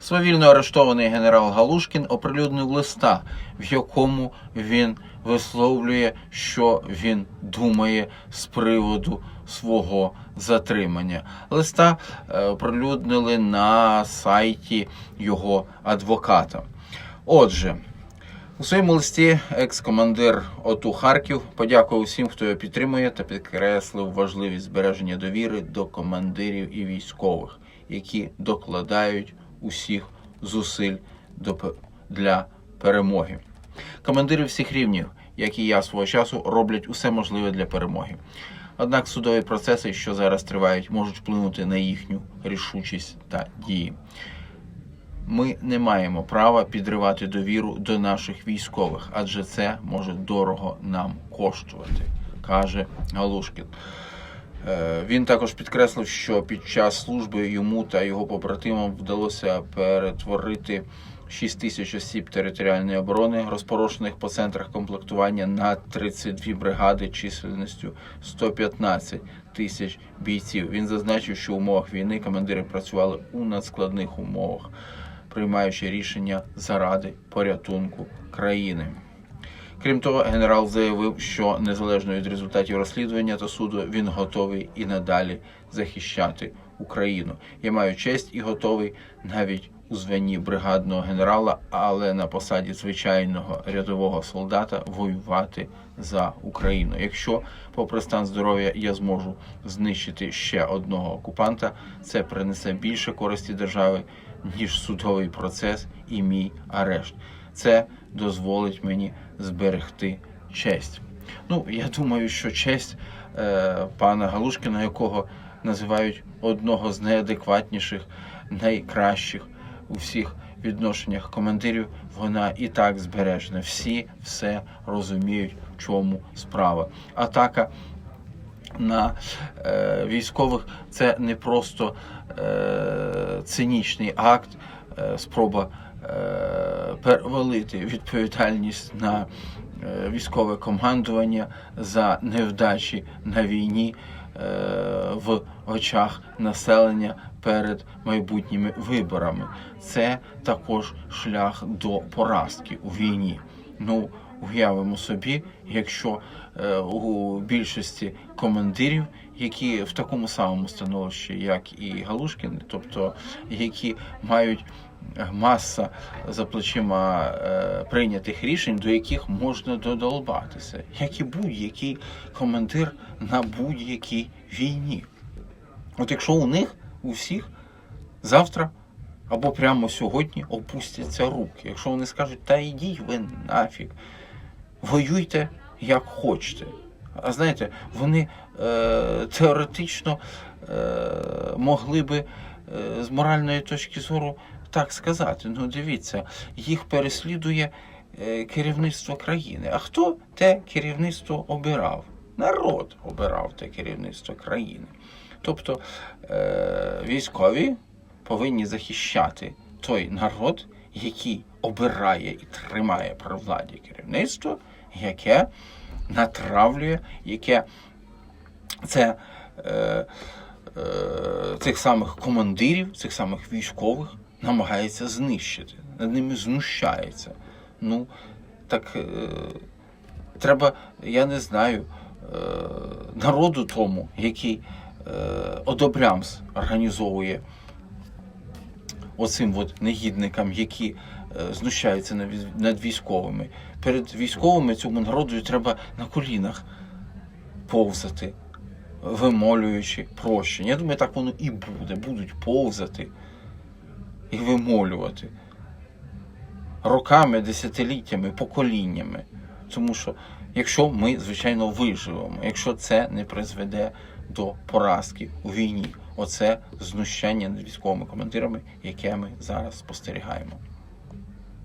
Свавільно арештований генерал Галушкін оприлюднив листа, в якому він висловлює, що він думає з приводу свого затримання. Листа е, оприлюднили на сайті його адвоката. Отже, у своєму листі екс-командир ОТУ Харків подякував усім, хто його підтримує, та підкреслив важливість збереження довіри до командирів і військових, які докладають усіх зусиль для перемоги. Командири всіх рівнів, як і я свого часу, роблять усе можливе для перемоги. Однак судові процеси, що зараз тривають, можуть вплинути на їхню рішучість та дії. Ми не маємо права підривати довіру до наших військових, адже це може дорого нам коштувати, каже Галушкін. Е, Він також підкреслив, що під час служби йому та його побратимам вдалося перетворити 6 тисяч осіб територіальної оборони, розпорошених по центрах комплектування на 32 бригади чисельністю 115 тисяч бійців. Він зазначив, що в умовах війни командири працювали у надскладних умовах, приймаючи рішення заради порятунку країни. Крім того, генерал заявив, що незалежно від результатів розслідування та суду він готовий і надалі захищати Україну. Я маю честь і готовий навіть у званні бригадного генерала, але на посаді звичайного рядового солдата воювати за Україну. Якщо, попри стан здоров'я, я зможу знищити ще одного окупанта, це принесе більше користі держави, ніж судовий процес і мій арешт. Це дозволить мені зберегти честь. Ну, я думаю, що честь е, пана Галушкіна, якого називають одного з найадекватніших, найкращих у всіх відношеннях командирів, вона і так збережена. Всі все розуміють, в чому справа. Атака на е, військових це не просто е, цинічний акт, спроба е, перевалити відповідальність на е, військове командування за невдачі на війні е, в очах населення перед майбутніми виборами. Це також шлях до поразки у війні. Ну, уявимо собі, якщо е, у більшості командирів, які в такому самому становищі, як і Галушкін, тобто які мають маса за плечима е, прийнятих рішень, до яких можна додолбатися, як і будь-який командир на будь-якій війні. От якщо у них у всіх завтра або прямо сьогодні опустяться руки, якщо вони скажуть, та йдіть ви нафіг, воюйте як хочете. А знаєте, вони е, теоретично е, могли би е, з моральної точки зору так сказати. Ну, дивіться, їх переслідує е, керівництво країни. А хто те керівництво обирав? Народ обирав те керівництво країни. Тобто е, військові повинні захищати той народ, який обирає і тримає при владі керівництво, яке натравлює, яке це е, е, цих самих командирів, цих самих військових намагається знищити, над ними знущається. Ну, так е, треба, я не знаю, е, народу тому, який е, одобрямс організовує оцим от негідникам, які е, знущаються над військовими. Перед військовими цьому народу треба на колінах повзати, вимолюючи прощення. Я думаю, так воно і буде. Будуть повзати і вимолювати роками, десятиліттями, поколіннями. Тому що якщо ми, звичайно, виживемо, якщо це не призведе до поразки у війні, оце знущання над військовими командирами, яке ми зараз спостерігаємо.